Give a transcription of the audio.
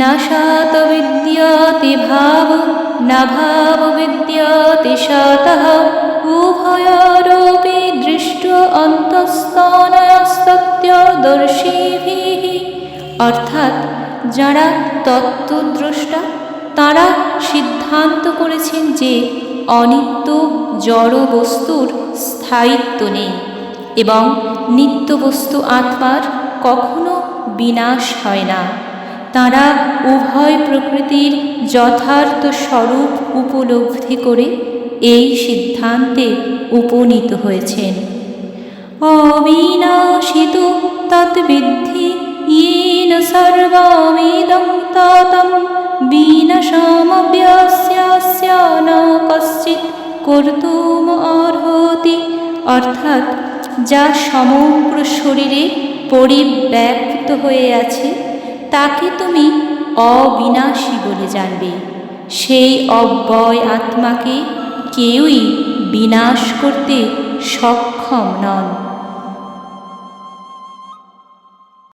না সাত বিদ্যাতে ভাব, না ভাব বিদ্যতি সাতহ। উভয়রূপে দৃষ্ট অন্তস্তনস্তদর্শীভিঃ অর্থাৎ যারা তত্ত্বদ্রষ্টা, তারা সিদ্ধান্ত করেছেন যে অনিত্য জড় বস্তুর স্থায়িত্ব নেই এবং নিত্য বস্তু আত্মার কখনো বিনাশ হয় না। তারা উভয় প্রকৃতির যথার্থ স্বরূপ উপলব্ধি করে এই সিদ্ধান্তে উপনীত হয়েছেন অবিনাশিত তদ্বিদ্ধি येन सर्वमिदं ततं বিনাশামব্যস্যাস্য ন কশ্চিৎ কর্তুম অর্হতি অর্থাৎ যা সমগ্র শরীরে পরিব্যাপ্ত হয়ে আছে তাকে তুমি অবিনাশী বলে জানবে। সেই অব্যয় আত্মাকে কেউই বিনাশ করতে সক্ষম নন।